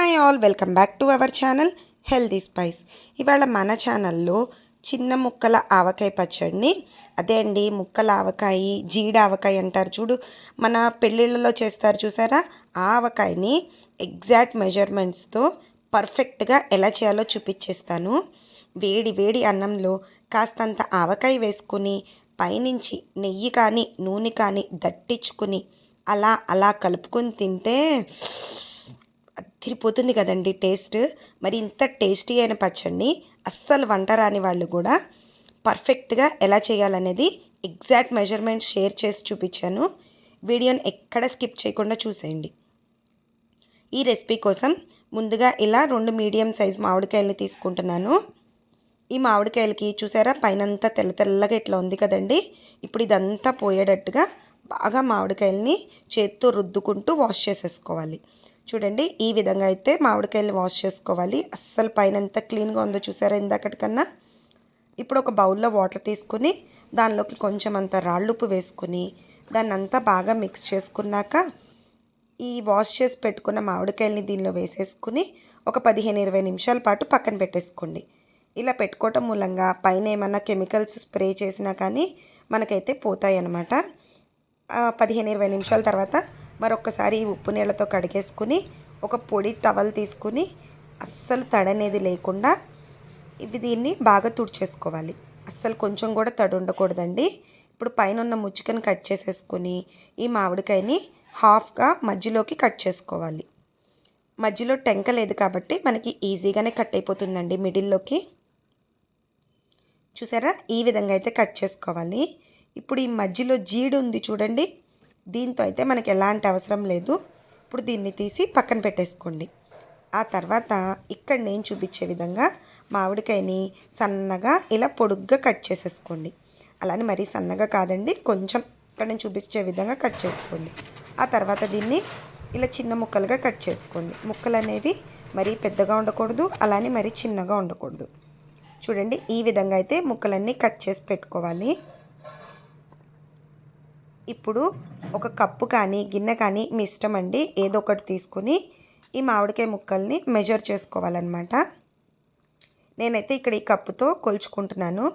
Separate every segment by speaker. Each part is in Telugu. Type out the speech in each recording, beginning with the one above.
Speaker 1: Hi all welcome back to our channel healthy spice. ఇవాళ మన ఛానల్లో చిన్న ముక్కల ఆవకాయ పచ్చడిని అదే అండి ముక్కల ఆవకాయ జీడ ఆవకాయ అంటారు చూడు మన పెళ్ళిళ్ళలో చేస్తారు చూసారా? ఆ ఆవకాయని ఎగ్జాక్ట్ మెజర్మెంట్స్తో పర్ఫెక్ట్గా ఎలా చేయాలో చూపించేస్తాను. వేడి వేడి అన్నంలో కాస్తంత ఆవకాయ వేసుకుని పైనుంచి నెయ్యి కానీ నూనె కానీ దట్టించుకుని అలా అలా కలుపుకొని తింటే అదిరిపోతుంది కదండి టేస్ట్. మరి ఇంత టేస్టీ అయిన పచ్చడిని అస్సలు వంట రాని వాళ్ళు కూడా పర్ఫెక్ట్గా ఎలా చేయాలనేది ఎగ్జాక్ట్ మెజర్మెంట్ షేర్ చేసి చూపించాను. వీడియోని ఎక్కడ స్కిప్ చేయకుండా చూసేయండి. ఈ రెసిపీ కోసం ముందుగా ఇలా రెండు మీడియం సైజ్ మామిడికాయలని తీసుకుంటున్నాను. ఈ మామిడికాయలకి చూసారా? పైనంతా తెల్ల తెల్లగా ఇట్లా ఉంది కదండి. ఇప్పుడు ఇదంతా పోయేటట్టుగా బాగా మామిడికాయలని చేత్తో రుద్దుకుంటూ వాష్ చేసేసుకోవాలి. చూడండి ఈ విధంగా అయితే మామిడికాయలు వాష్ చేసుకోవాలి. అస్సలు పైన ఎంత క్లీన్గా ఉందో చూసారా ఇందాకటికన్నా ఇప్పుడు ఒక బౌల్లో వాటర్ తీసుకుని దానిలోకి కొంచెం అంత రాళ్ళుప్పు వేసుకుని దాన్ని అంతా బాగా మిక్స్ చేసుకున్నాక ఈ వాష్ చేసి పెట్టుకున్న మామిడికాయలని దీనిలో వేసేసుకుని ఒక పదిహేను ఇరవై నిమిషాల పాటు పక్కన పెట్టేసుకోండి. ఇలా పెట్టుకోవటం మూలంగా పైన ఏమన్నా కెమికల్స్ స్ప్రే చేసినా కానీ మనకైతే పోతాయి అన్నమాట పదిహేను ఇరవై నిమిషాల తర్వాత మరొకసారి ఉప్పు నీళ్ళతో కడిగేసుకుని ఒక పొడి టవల్ తీసుకుని అస్సలు తడనేది లేకుండా ఇది దీన్ని బాగా తుడిచేసుకోవాలి. అస్సలు కొంచెం కూడా తడి ఉండకూడదండి. ఇప్పుడు పైన ఉన్న ముచ్చికని కట్ చేసేసుకుని ఈ మామిడికాయని హాఫ్గా మధ్యలోకి కట్ చేసుకోవాలి. మధ్యలో టెంక లేదు కాబట్టి మనకి ఈజీగానే కట్ అయిపోతుందండి మిడిల్లోకి. చూసారా? ఈ విధంగా అయితే కట్ చేసుకోవాలి. ఇప్పుడు ఈ మధ్యలో జీడు ఉంది చూడండి. దీంతో అయితే మనకి ఎలాంటి అవసరం లేదు. ఇప్పుడు దీన్ని తీసి పక్కన పెట్టేసుకోండి. ఆ తర్వాత ఇక్కడ నేను చూపించే విధంగా మామిడికాయని సన్నగా ఇలా పొడుగ్గా కట్ చేసేసుకోండి. అలానే మరీ సన్నగా కాదండి కొంచెం ఇక్కడ నేను చూపించే విధంగా కట్ చేసుకోండి. ఆ తర్వాత దీన్ని ఇలా చిన్న ముక్కలుగా కట్ చేసుకోండి. ముక్కలు అనేవి మరీ పెద్దగా ఉండకూడదు అలానే మరీ చిన్నగా ఉండకూడదు. చూడండి ఈ విధంగా అయితే ముక్కలన్నీ కట్ చేసి పెట్టుకోవాలి. ఇప్పుడు ఒక కప్పు కానీ గిన్నె కానీ మీ ఇష్టం అండి ఏదో ఒకటి తీసుకుని ఈ మామిడికాయ ముక్కల్ని మెజర్ చేసుకోవాలన్నమాట. నేనైతే ఇక్కడ ఈ కప్పుతో కొలుచుకుంటున్నాను.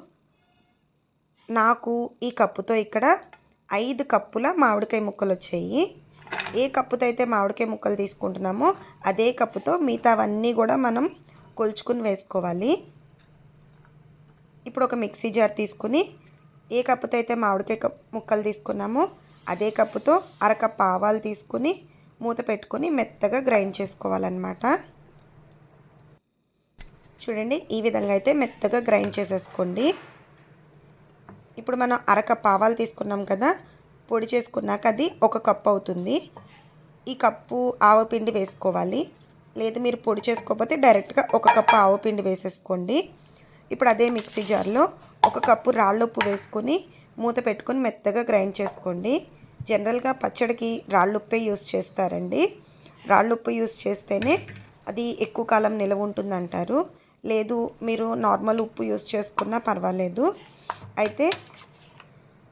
Speaker 1: నాకు ఈ కప్పుతో ఇక్కడ ఐదు కప్పుల మామిడికాయ ముక్కలు వచ్చాయి. ఏ కప్పుతో అయితే మామిడికాయ ముక్కలు తీసుకుంటున్నామో అదే కప్పుతో మిగతావన్నీ కూడా మనం కొలుచుకుని వేసుకోవాలి. ఇప్పుడు ఒక మిక్సీ జార్ తీసుకుని ఏ కప్పుతో అయితే మామిడికాయ ముక్కలు తీసుకున్నామో అదే కప్పుతో అరకప్పు ఆవాలు తీసుకుని మూత పెట్టుకొని మెత్తగా గ్రైండ్ చేసుకోవాలన్నమాట. చూడండి ఈ విధంగా అయితే మెత్తగా గ్రైండ్ చేసేసుకోండి. ఇప్పుడు మనం అరకప్పు ఆవాలు తీసుకున్నాం కదా పొడి చేసుకున్నాక అది ఒక కప్పు అవుతుంది. ఈ కప్పు ఆవపిండి వేసుకోవాలి. లేదు మీరు పొడి చేసుకోకపోతే డైరెక్ట్గా ఒక కప్పు ఆవపిండి వేసేసుకోండి. ఇప్పుడు అదే మిక్సీ జార్లో ఒక కప్పు రాళ్ళుప్పు వేసుకొని మూత పెట్టుకొని మెత్తగా గ్రైండ్ చేసుకోండి. జనరల్గా పచ్చడికి రాళ్ళుప్పే యూస్ చేస్తారండి. రాళ్ళుప్పు యూస్ చేస్తేనే అది ఎక్కువ కాలం నిలవ ఉంటుందంటారు. లేదు మీరు నార్మల్ ఉప్పు యూస్ చేసుకున్నా పర్వాలేదు. అయితే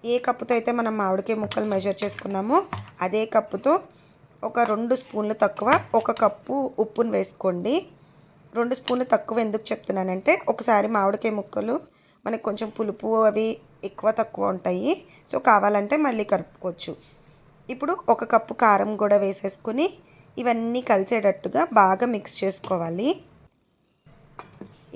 Speaker 1: ఏ కప్పుతో అయితే మనం మామిడికాయ ముక్కలు మెజర్ చేసుకున్నామో అదే కప్పుతో ఒక రెండు స్పూన్లు తక్కువ ఒక కప్పు ఉప్పును వేసుకోండి. రెండు స్పూన్లు తక్కువ ఎందుకు చెప్తున్నానంటే ఒకసారి మామిడికాయ ముక్కలు మనకి కొంచెం పులుపు అవి ఎక్కువ తక్కువ ఉంటాయి. సో కావాలంటే మళ్ళీ కలుపుకోవచ్చు. ఇప్పుడు ఒక కప్పు కారం కూడా వేసేసుకుని ఇవన్నీ కలిసేటట్టుగా బాగా మిక్స్ చేసుకోవాలి.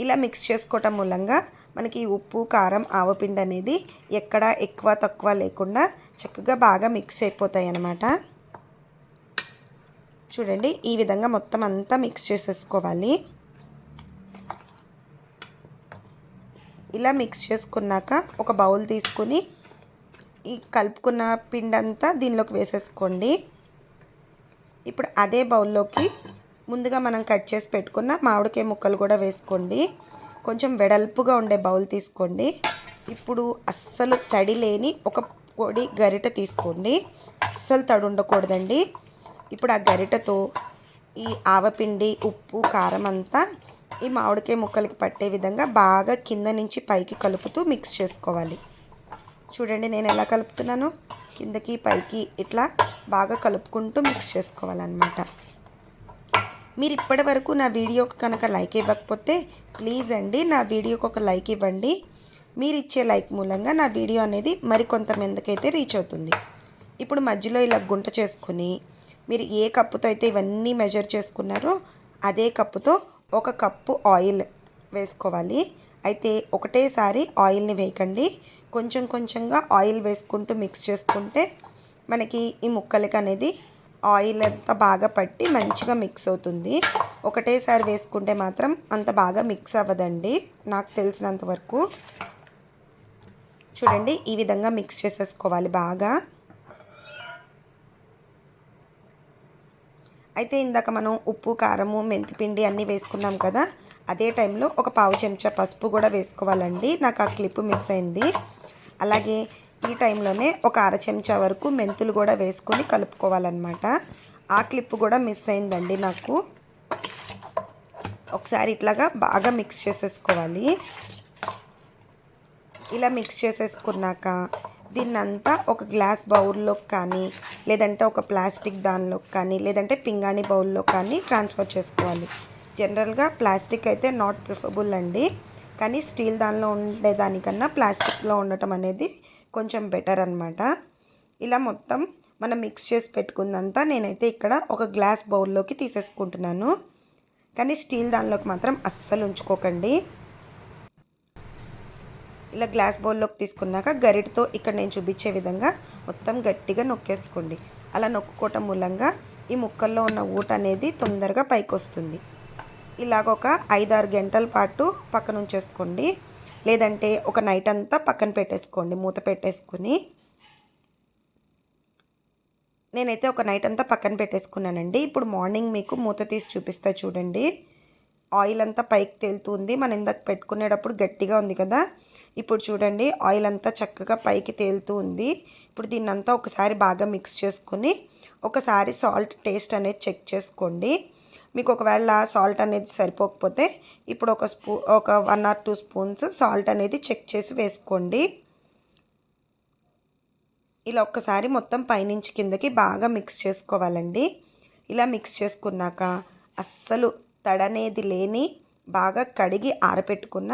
Speaker 1: ఇలా మిక్స్ చేసుకోవటం మూలంగా మనకి ఉప్పు కారం ఆవపిండి అనేది ఎక్కడ ఎక్కువ తక్కువ లేకుండా చక్కగా బాగా మిక్స్ అయిపోతాయి అన్నమాట. చూడండి ఈ విధంగా మొత్తం అంతా మిక్స్ చేసేసుకోవాలి. ఇలా మిక్స్ చేసుకున్నాక ఒక బౌల్ తీసుకుని ఈ కలుపుకున్న పిండి అంతా దీనిలోకి వేసేసుకోండి. ఇప్పుడు అదే బౌల్లోకి ముందుగా మనం కట్ చేసి పెట్టుకున్న మామిడికాయ ముక్కలు కూడా వేసుకోండి. కొంచెం వెడల్పుగా ఉండే బౌల్ తీసుకోండి. ఇప్పుడు అస్సలు తడి లేని ఒక పొడి గరిట తీసుకోండి. అస్సలు తడి ఉండకూడదండి. ఇప్పుడు ఆ గరిటతో ఈ ఆవపిండి ఉప్పు కారం అంతా ఈ మామిడికాయ ముక్కలకి పట్టే విధంగా బాగా కింద నుంచి పైకి కలుపుతూ మిక్స్ చేసుకోవాలి. చూడండి నేను ఎలా కలుపుతున్నాను. కిందకి పైకి ఇట్లా బాగా కలుపుకుంటూ మిక్స్ చేసుకోవాలన్నమాట. మీరు ఇప్పటి వరకు నా వీడియోకి కనుక లైక్ ఇవ్వకపోతే ప్లీజ్ అండి నా వీడియోకి ఒక లైక్ ఇవ్వండి. మీరు ఇచ్చే లైక్ మూలంగా నా వీడియో అనేది మరికొంతమందికైతే రీచ్ అవుతుంది. ఇప్పుడు మధ్యలో ఇలా గుంట చేసుకుని మీరు ఏ కప్పుతో అయితే ఇవన్నీ మెజర్ చేసుకున్నారో అదే కప్పుతో ఒక కప్పు ఆయిల్ వేసుకోవాలి. అయితే ఒకటేసారి ఆయిల్ని వేయకండి. కొంచెం కొంచెంగా ఆయిల్ వేసుకుంటూ మిక్స్ చేసుకుంటే మనకి ఈ ముక్కలకి అనేది ఆయిల్ అంతా బాగా పట్టి మంచిగా మిక్స్ అవుతుంది. ఒకటేసారి వేసుకుంటే మాత్రం అంత బాగా మిక్స్ అవ్వదండి. నాకు తెలిసినంత వరకు. చూడండి ఈ విధంగా మిక్స్ చేసేసుకోవాలి బాగా. అయితే ఇందాక మనం ఉప్పు కారము మెంతిపిండి అన్నీ వేసుకున్నాం కదా అదే టైంలో ఒక పావు చెంచా పసుపు కూడా వేసుకోవాలండి. నాకు ఆ క్లిప్ మిస్ అయింది. అలాగే ఈ టైంలోనే ఒక అర చెంచా వరకు మెంతులు కూడా వేసుకొని కలుపుకోవాలన్నమాట. ఆ క్లిప్ కూడా మిస్ అయిందండి నాకు. ఒకసారి ఇట్లాగా బాగా మిక్స్ చేసేసుకోవాలి. ఇలా మిక్స్ చేసేసుకున్నాక దీన్నంతా ఒక గ్లాస్ బౌల్లోకి కానీ లేదంటే ఒక ప్లాస్టిక్ దానిలో కానీ లేదంటే పింగాణి బౌల్లో కానీ ట్రాన్స్ఫర్ చేసుకోవాలి. జనరల్గా ప్లాస్టిక్ అయితే నాట్ ప్రిఫరబుల్ అండి. కానీ స్టీల్ దానిలో ఉండేదానికన్నా ప్లాస్టిక్లో ఉండటం అనేది కొంచెం బెటర్ అనమాట ఇలా మొత్తం మనం మిక్స్ చేసి పెట్టుకుందంతా నేనైతే ఇక్కడ ఒక గ్లాస్ బౌల్లోకి తీసేసుకుంటున్నాను. కానీ స్టీల్ దానిలోకి మాత్రం అస్సలు ఉంచుకోకండి. ఇలా గ్లాస్ బౌల్లోకి తీసుకున్నాక గరిటతో ఇక్కడ నేను చూపించే విధంగా మొత్తం గట్టిగా నొక్కేసుకోండి. అలా నొక్కుకోవటం మూలంగా ఈ ముక్కల్లో ఉన్న ఊట అనేది తొందరగా పైకి వస్తుంది ఇలాగ ఒక ఐదారు గంటల పాటు పక్కన ఉంచేసుకోండి. లేదంటే ఒక నైట్ అంతా పక్కన పెట్టేసుకోండి. మూత పెట్టేసుకుని. నేనైతే ఒక నైట్ అంతా పక్కన పెట్టేసుకున్నానండి. ఇప్పుడు మార్నింగ్ మీకు మూత తీసి చూపిస్తా చూడండి. ఆయిల్ అంతా పైకి తేలుతుంది. మనం ఇందాక పెట్టుకునేటప్పుడు గట్టిగా ఉంది కదా. ఇప్పుడు చూడండి ఆయిల్ అంతా చక్కగా పైకి తేలుతూ ఉంది. ఇప్పుడు దీన్ని అంతా ఒకసారి బాగా మిక్స్ చేసుకుని ఒకసారి సాల్ట్ టేస్ట్ అనేది చెక్ చేసుకోండి. మీకు ఒకవేళ సాల్ట్ అనేది సరిపోకపోతే ఇప్పుడు ఒక స్పూ ఒక one or two spoons salt అనేది చెక్ చేసి వేసుకోండి. ఇలా ఒక్కసారి మొత్తం పైనుంచి కిందకి బాగా మిక్స్ చేసుకోవాలండి. ఇలా మిక్స్ చేసుకున్నాక అస్సలు తడనేది లేని బాగా కడిగి ఆరపెట్టుకున్న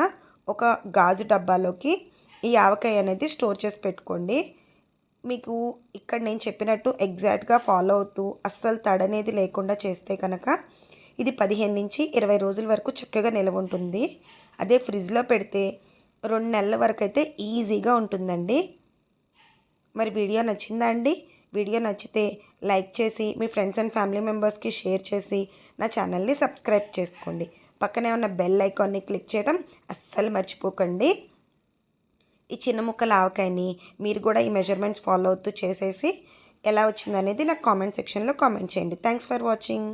Speaker 1: ఒక గాజు డబ్బాలోకి ఈ ఆవకాయ అనేది స్టోర్ చేసి పెట్టుకోండి. మీకు ఇక్కడ నేను చెప్పినట్టు ఎగ్జాక్ట్గా ఫాలో అవుతూ అస్సలు తడనేది లేకుండా చేస్తే కనుక ఇది పదిహేను నుంచి ఇరవై రోజుల వరకు చక్కగా నిలవ ఉంటుంది. అదే ఫ్రిడ్జ్లో పెడితే రెండు నెలల వరకు అయితే ఈజీగా ఉంటుందండి. మరి వీడియో నచ్చిందా అండి? వీడియో నచ్చితే లైక్ చేసి మీ ఫ్రెండ్స్ అండ్ ఫ్యామిలీ మెంబర్స్కి షేర్ చేసి నా ఛానల్ని సబ్స్క్రైబ్ చేసుకోండి. పక్కనే ఉన్న బెల్ ఐకాన్ని క్లిక్ చేయడం అస్సలు మర్చిపోకండి. ఈ చిన్న ముక్కల ఆవకాయని మీరు కూడా ఈ మెజర్మెంట్స్ ఫాలో అవుతూ చేసేసి ఎలా వచ్చిందనేది నాకు కామెంట్ సెక్షన్లో కామెంట్ చేయండి. Thanks for watching.